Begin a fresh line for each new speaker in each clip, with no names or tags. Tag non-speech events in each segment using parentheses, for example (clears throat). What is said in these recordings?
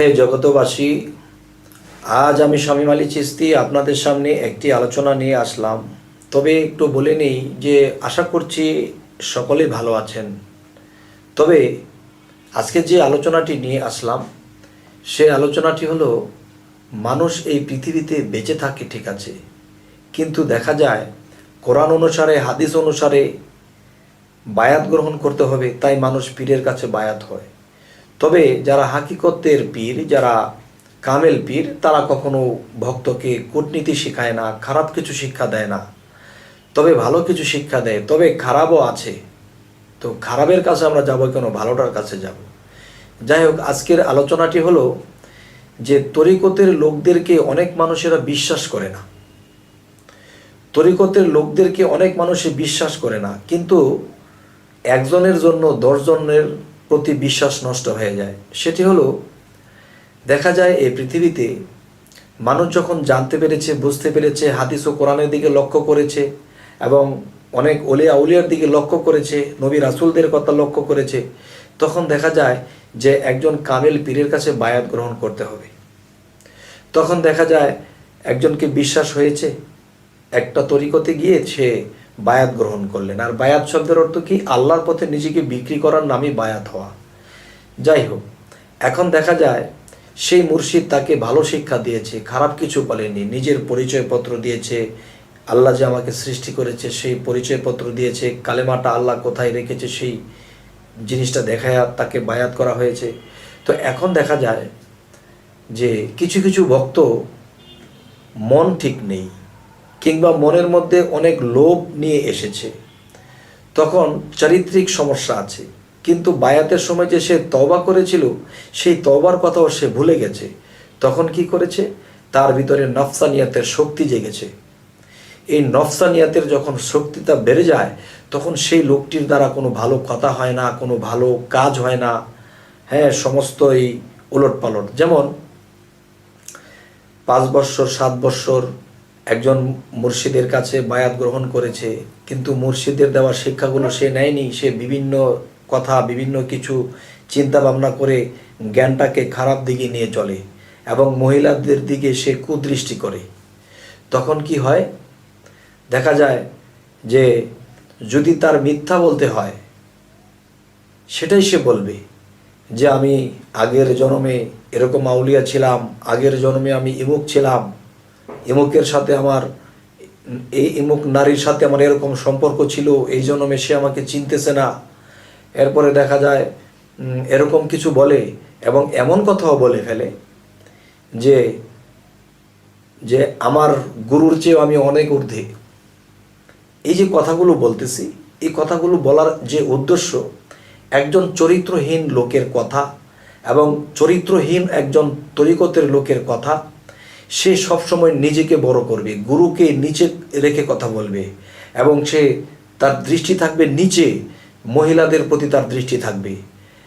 হে জগতবাসী, আজ আমি স্বামী মালি চিস্তি আপনাদের সামনে একটি আলোচনা নিয়ে আসলাম। তবে একটু বলে নেই যে আশা করছি সকলেই ভালো আছেন। তবে আজকে যে আলোচনাটি নিয়ে আসলাম, সে আলোচনাটি হলো, মানুষ এই পৃথিবীতে বেঁচে থাকে ঠিক আছে, কিন্তু দেখা যায় কোরআন অনুসারে, হাদিস অনুসারে বায়াত গ্রহণ করতে হবে, তাই মানুষ পীরের কাছে বায়াত হয়। তবে যারা হাকিকতের পীর, যারা কামেল পীর, তারা কখনো ভক্তকে কূটনীতি শেখায় না, খারাপ কিছু শিক্ষা দেয় না। তবে ভালো কিছু শিক্ষা দেয়, তবে খারাপও আছে। তো খারাপের কাছে আমরা যাব কেন, ভালোটার কাছে যাব? যাই হোক, আজকের আলোচনাটি হলো যে তরিকতের লোকদেরকে অনেক মানুষেরা বিশ্বাস করে না। তরিকতের লোকদেরকে অনেক মানুষে বিশ্বাস করে না, কিন্তু একজনের জন্য দশজনের প্রতি বিশ্বাস নষ্ট হয়ে যায়। সেটি হলো, দেখা যায় এই পৃথিবীতে মানুষ যখন জানতে পেরেছে, বুঝতে পেরেছে, হাদিস ও কোরআনের দিকে লক্ষ্য করেছে এবং অনেক অলিয়া উলিয়ার দিকে লক্ষ্য করেছে, নবী রাসুলদের কথা লক্ষ্য করেছে, তখন দেখা যায় যে একজন কামেল পীরের কাছে বায়াত গ্রহণ করতে হবে। তখন দেখা যায় একজনকে বিশ্বাস হয়েছে, একটা তরিকতে গিয়ে সে বায়াত গ্রহণ করলেন। আর বায়াত শব্দের অর্থ কি? আল্লাহর পথে নিজেকে বিক্রি করার নামই বায়াত হওয়া। যাই হোক, এখন দেখা যায় সেই মুর্শিদ তাকে ভালো শিক্ষা দিয়েছে, খারাপ কিছু বলেনি, নিজের পরিচয়পত্র দিয়েছে, আল্লাহ যে আমাকে সৃষ্টি করেছে সেই পরিচয়পত্র দিয়েছে, কালেমাটা আল্লাহ কোথায় রেখেছে সেই জিনিসটা দেখায় তাকে বায়াত করা হয়েছে। তো এখন দেখা যায় যে কিছু কিছু ভক্ত মন ঠিক নেই। কিংবা মনের মধ্যে অনেক লোভ নিয়ে এসেছে। তখন চারিত্রিক সমস্যা আছে, কিন্তু বায়াতের সময় যে সে তবা করেছিল, সেই তবার কথাও সে ভুলে গেছে। তখন কি করেছে? তার ভিতরে নফসানিয়াতের শক্তি জেগেছে। এই নফসানিয়াতের যখন শক্তিটা বেড়ে যায়, তখন সেই লোকটির দ্বারা কোনো ভালো কথা হয় না, কোনো ভালো কাজ হয় না। হ্যাঁ সমস্ত এই উলট পালট যেমন পাঁচ বৎসর সাত বৎসর একজন মুর্শিদের কাছে বায়াত গ্রহণ করেছে, কিন্তু মুর্শিদের দেওয়া শিক্ষাগুলো সে নেয়নি। সে বিভিন্ন কথা, বিভিন্ন কিছু চিন্তা ভাবনা করে জ্ঞানটাকে খারাপ দিকে নিয়ে চলে এবং মহিলাদের দিকে সে কুদৃষ্টি করে। তখন কি হয়? দেখা যায় যে যদি তার মিথ্যা বলতে হয়, সেটাই সে বলবে যে, আমি আগের জন্মে এরকম আউলিয়া ছিলাম, আগের জন্মে আমি ইমুক ছিলাম ইমুকের সাথে আমার, এই ইমুক নারীর সাথে আমার এরকম সম্পর্ক ছিল, এই জন্মে সে আমাকে চিনতেছে না। এরপরে দেখা যায় এরকম কিছু বলে এবং এমন কথাও বলে ফেলে যে যে আমার গুরুর চেয়েও আমি অনেক ঊর্ধ্বে। এই যে কথাগুলো বলতেছি, এই কথাগুলো বলার যে উদ্দেশ্য একজন চরিত্রহীন লোকের কথা এবং চরিত্রহীন একজন তরিকতের লোকের কথা সে সবসময় নিজেকে বড় করবে, গুরুকে নিচে রেখে কথা বলবে এবং সে তার দৃষ্টি থাকবে নিচে, মহিলাদের প্রতি তার দৃষ্টি থাকবে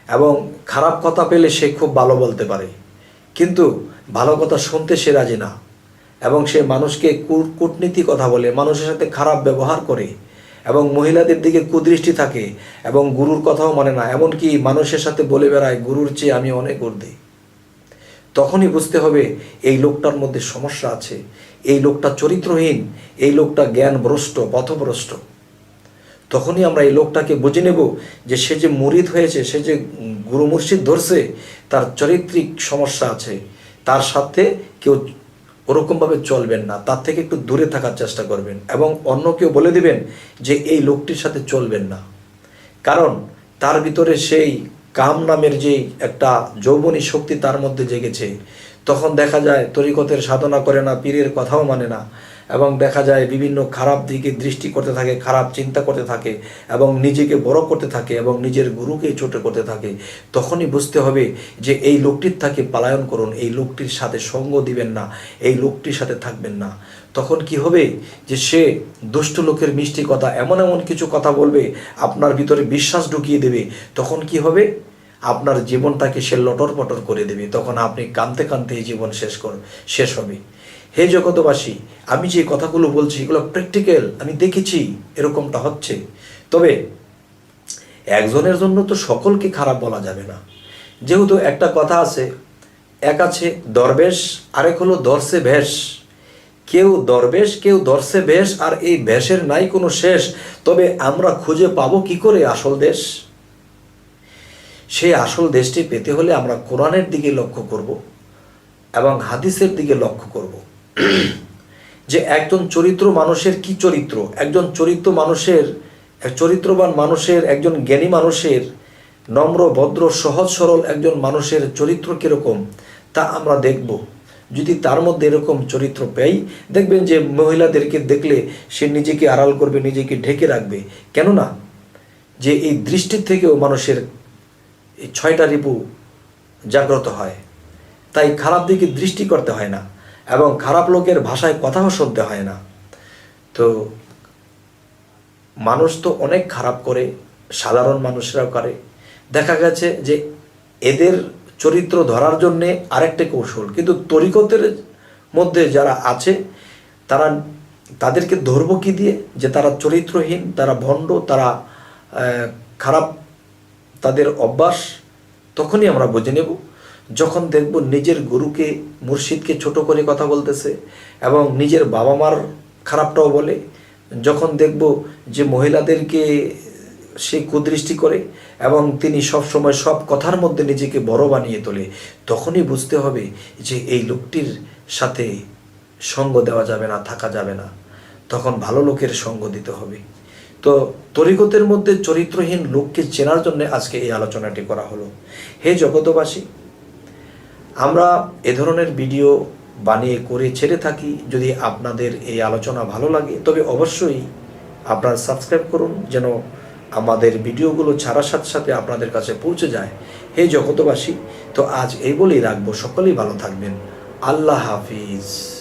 এবং খারাপ কথা পেলে সে খুব ভালো বলতে পারে। কিন্তু ভালো কথা শুনতে সে রাজি না এবং সে মানুষকে কূট- কূটনীতি কথা বলে, মানুষের সাথে খারাপ ব্যবহার করে এবং মহিলাদের দিকে কুদৃষ্টি থাকে এবং গুরুর কথাও মানে না। এমনকি মানুষের সাথে বলে বেড়ায়, গুরুর চেয়ে আমি অনেক ঊর্ধ্বে। তখনই বুঝতে হবে এই লোকটার মধ্যে সমস্যা আছে। এই লোকটা চরিত্রহীন, এই লোকটা জ্ঞানভ্রষ্ট, পথভ্রষ্ট। তখনই আমরা এই লোকটাকে বুঝে নেব যে সে যে মুরিদ হয়েছে, সে যে গুরু মুর্শিদ ধরছে, তার চরিত্রিক সমস্যা আছে। তার সাথে কেউ ওরকমভাবে চলবেন না। তার থেকে একটু দূরে থাকার চেষ্টা করবেন এবং অন্য কেউ বলে দিবেন যে এই লোকটির সাথে চলবেন না। কারণ তার ভিতরে সেই কাম নামের যে একটা যৌবনী শক্তি তার মধ্যে জেগেছে, তখন দেখা যায় তরিকতের সাধনা করে না, পীরের কথাও মানে না, এবং দেখা যায় বিভিন্ন খারাপ দিকে দৃষ্টি করতে থাকে, খারাপ চিন্তা করতে থাকে, এবং নিজেকে বড় করতে থাকে, এবং নিজের গুরুকে ছোট করতে থাকে। তখনই বুঝতে হবে যে এই লোকটির থেকে পালায়ন করুন, এই লোকটির সাথে সঙ্গ দিবেন না, এই লোকটির সাথে থাকবেন না। তখন কি হবে যে সে দুষ্ট লোকের মিষ্টি কথা, এমন এমন কিছু কথা বলবে, আপনার ভিতরে বিশ্বাস ঢুকিয়ে দেবে। তখন কি হবে? আপনার জীবনটাকে সে লটর পটর করে দেবে। তখন আপনি কানতে কানতে এই জীবন শেষ কর, শেষ হবে। হে জগতবাসী আমি যে কথাগুলো বলছি, এগুলো প্র্যাকটিক্যাল আমি দেখেছি, এরকমটা হচ্ছে। তবে একজনের জন্য তো সকলকে খারাপ বলা যাবে না। যেহেতু একটা কথা আছে, এক আছে দরবেশ, আরেক হলো দর্শে ভেষ। কেউ দরবেশ, কেউ দর্শে ভেষ আর এই ভেষের নাই কোনো শেষ। তবে আমরা খুঁজে পাবো কি করে আসল দেশ? সেই আসল দেশটি পেতে হলে আমরা কোরআনের দিকে লক্ষ্য করব এবং হাদিসের দিকে লক্ষ্য করব। (clears throat) যে একজন চরিত্র মানুষের কি চরিত্র? একজন চরিত্র মানুষের চরিত্রবান মানুষের, একজন জ্ঞানী মানুষের, নম্র, ভদ্র, সহজ, সরল একজন মানুষের চরিত্র কীরকম, তা আমরা দেখব। যদি তার মধ্যে এরকম চরিত্র পাই, দেখবেন যে মহিলাদেরকে দেখলে সে নিজেকে আড়াল করবে, নিজেকে ঢেকে রাখবে। কেননা, যে এই দৃষ্টির থেকেও মানুষের এই ছয়টা রিপু জাগ্রত হয়। তাই খারাপ দিকে দৃষ্টি করতে হয় না এবং খারাপ লোকের ভাষায় কথাও শুনতে হয় না। তো মানুষ তো অনেক খারাপ করে, সাধারণ মানুষরাও করে। দেখা গেছে যে এদের চরিত্র ধরার জন্যে আরেকটা কৌশল। কিন্তু তরিকতের মধ্যে যারা আছে, তারা তাদেরকে ধরবো কি দিয়ে? যে তারা চরিত্রহীন, তারা ভণ্ড, তারা খারাপ তাদের অভ্যাস, তখনই আমরা বুঝে নেব। যখন দেখব নিজের গুরুকে, মুর্শিদকে ছোট করে কথা বলতেছে এবং নিজের বাবা মার খারাপটাও বলে, যখন দেখব যে মহিলাদেরকে সে কুদৃষ্টি করে এবং তিনি সব সময় সব কথার মধ্যে নিজেকে বড় বানিয়ে তোলে, তখনই বুঝতে হবে যে এই লোকটির সাথে সঙ্গ দেওয়া যাবে না, থাকা যাবে না। তখন ভালো লোকের সঙ্গ দিতে হবে। তো তরিকতের মধ্যে চরিত্রহীন লোককে চেনার জন্য আজকে এই আলোচনাটি করা হলো। হে জগতবাসী আমরা এ ধরনের ভিডিও বানিয়ে করে ছেড়ে থাকি যদি আপনাদের এই আলোচনা ভালো লাগে, তবে অবশ্যই আপনারা সাবস্ক্রাইব করুন যেন আমাদের ভিডিওগুলো ছাড়ার সাথে সাথে আপনাদের কাছে পৌঁছে যায়। হে জগতবাসী তো আজ এই বলেই রাখব, সকলেই ভালো থাকবেন। আল্লাহ হাফিজ।